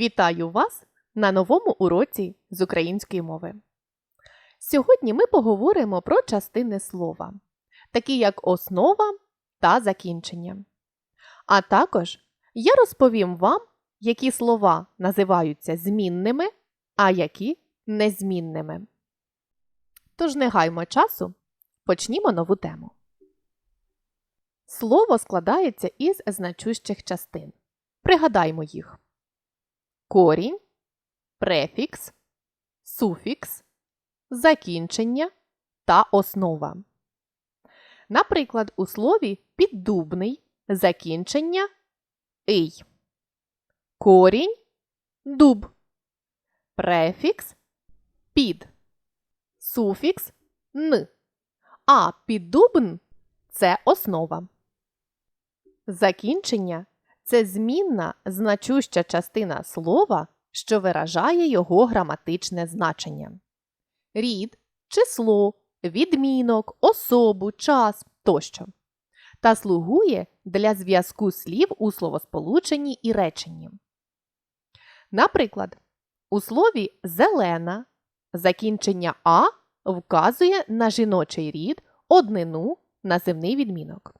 Вітаю вас на новому уроці з української мови. Сьогодні ми поговоримо про частини слова, такі як основа та закінчення. А також я розповім вам, які слова називаються змінними, а які незмінними. Тож не гаймо часу, почнімо нову тему. Слово складається із значущих частин. Пригадаймо їх корінь, префікс, суфікс, закінчення та основа. Наприклад, у слові піддубний закінчення ий. Корінь дуб. Префікс під. Суфікс н. А піддубн це основа. Закінчення це змінна значуща частина слова, що виражає його граматичне значення. Рід, число, відмінок, особу, час тощо. Та слугує для зв'язку слів у словосполученні і реченні. Наприклад, у слові зелена закінчення а вказує на жіночий рід, однину, називний відмінок.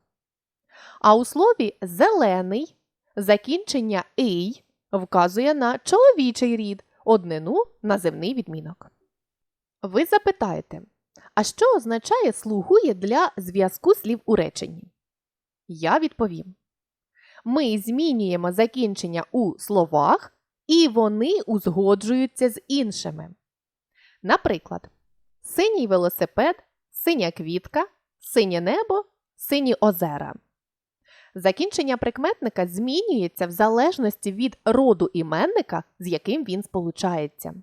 А у слові зелений закінчення ий вказує на чоловічий рід, однину називний відмінок. Ви запитаєте, а що означає слугує для зв'язку слів у реченні? Я відповім. Ми змінюємо закінчення у словах, і вони узгоджуються з іншими. Наприклад, синій велосипед, синя квітка, синє небо, сині озера. Закінчення прикметника змінюється в залежності від роду іменника, з яким він сполучається.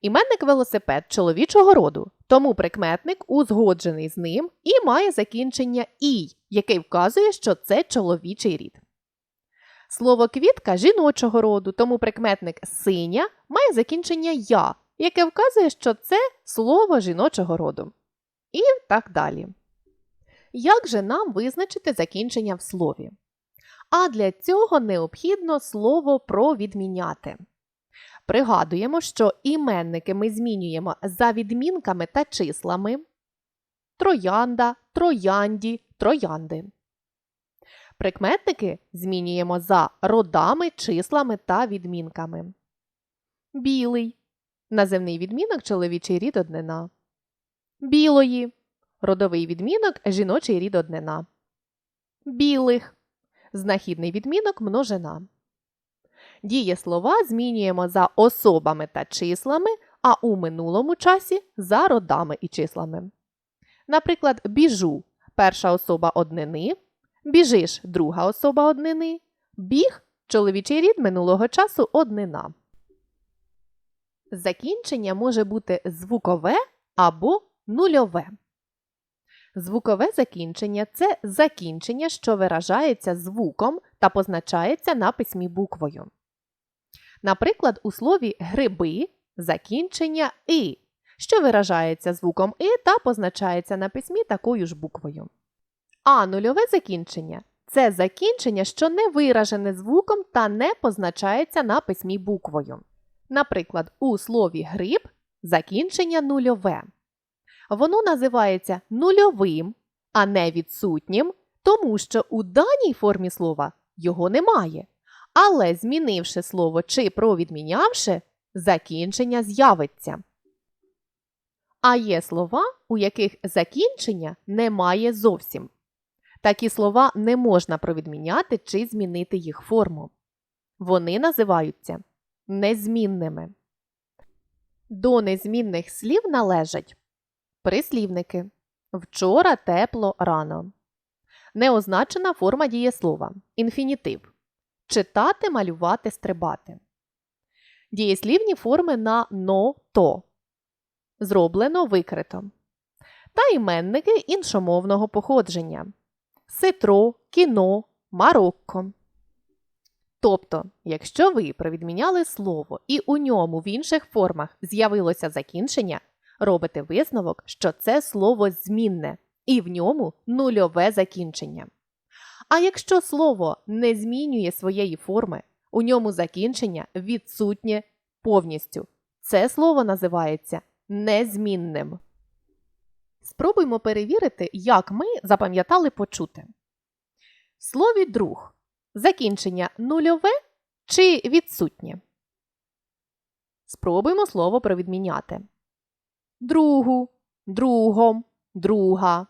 Іменник велосипед чоловічого роду, тому прикметник узгоджений з ним і має закінчення ій, яке вказує, що це чоловічий рід. Слово квітка жіночого роду, тому прикметник синя має закінчення я, яке вказує, що це слово жіночого роду. І так далі. Як же нам визначити закінчення в слові? А для цього необхідно слово провідміняти. Пригадуємо, що іменники ми змінюємо за відмінками та числами троянда, троянді, троянди. Прикметники змінюємо за родами, числами та відмінками. Білий називний відмінок чоловічий рід однина. Білої родовий відмінок жіночий рід однина. Білих знахідний відмінок множина. Дієслова змінюємо за особами та числами, а у минулому часі за родами і числами. Наприклад, біжу перша особа однини, біжиш друга особа однини, біг чоловічий рід минулого часу однина. Закінчення може бути звукове або нульове. Звукове закінчення це закінчення, що виражається звуком та позначається на письмі буквою. Наприклад, у слові гриби закінчення и, що виражається звуком и та позначається на письмі такою ж буквою. А нульове закінчення це закінчення, що не виражене звуком та не позначається на письмі буквою. Наприклад, у слові гриб закінчення нульове. Воно називається нульовим, а не відсутнім, тому що у даній формі слова його немає. Але змінивши слово чи провідмінявши, закінчення з'явиться. А є слова, у яких закінчення немає зовсім. Такі слова не можна провідміняти чи змінити їх форму. Вони називаються незмінними. До незмінних слів належать прислівники вчора тепло рано. Неозначена форма дієслова інфінітив. Читати, малювати, стрибати. Дієслівні форми на но то. Зроблено викрито. Та іменники іншомовного походження. Ситро, кіно, марокко. Тобто, якщо ви провідміняли слово і у ньому в інших формах з'явилося закінчення, робите висновок, що це слово змінне і в ньому нульове закінчення. А якщо слово не змінює своєї форми, У ньому закінчення відсутнє повністю. Це слово називається незмінним. Спробуймо перевірити, як ми запам'ятали почути. В слові друг закінчення нульове чи відсутнє. Спробуймо слово провідміняти. Другу, другом, друга.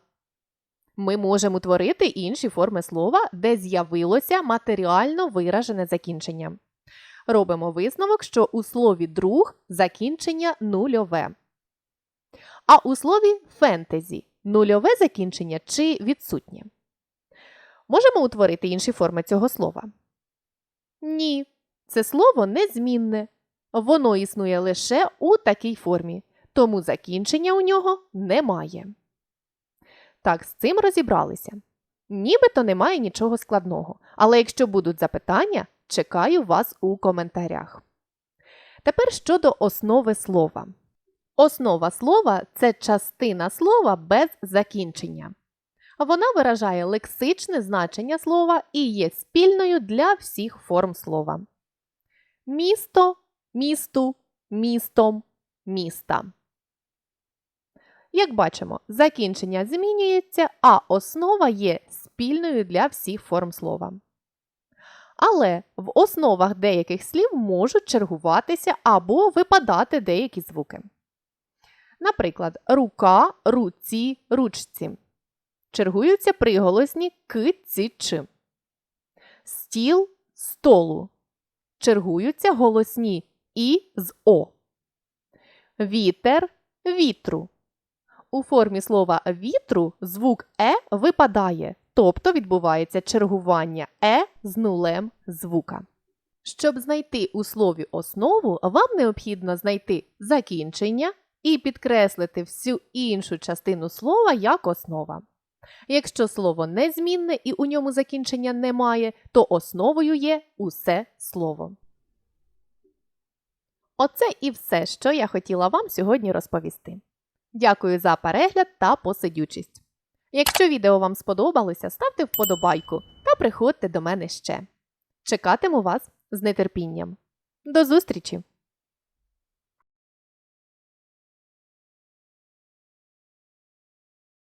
Ми можемо утворити інші форми слова, де з'явилося матеріально виражене закінчення. Робимо висновок, що у слові друг закінчення нульове. А у слові фентезі нульове закінчення чи відсутнє. Можемо утворити інші форми цього слова? Ні. Це слово незмінне. Воно існує лише у такій формі, тому закінчення у нього немає. Так, з цим розібралися. Нібито немає нічого складного, але якщо будуть запитання, чекаю вас у коментарях. Тепер щодо основи слова. Основа слова це частина слова без закінчення. Вона виражає лексичне значення слова і є спільною для всіх форм слова. Місто, місту, містом, міста. Як бачимо, закінчення змінюється, а основа є спільною для всіх форм слова. Але в основах деяких слів можуть чергуватися або випадати деякі звуки. Наприклад, рука, руці, ручці. Чергуються приголосні к, ці, чи. Стіл, столу. Чергуються голосні і з о. Вітер, вітру. У формі слова вітру звук е випадає, тобто відбувається чергування е з нулем звука. Щоб знайти у слові основу, вам необхідно знайти закінчення і підкреслити всю іншу частину слова як основа. Якщо слово незмінне і у ньому закінчення немає, то основою є усе слово. Оце і все, що я хотіла вам сьогодні розповісти. Дякую за перегляд та посидючість. Якщо відео вам сподобалося, ставте вподобайку та приходьте до мене ще. Чекатиму вас з нетерпінням. До зустрічі!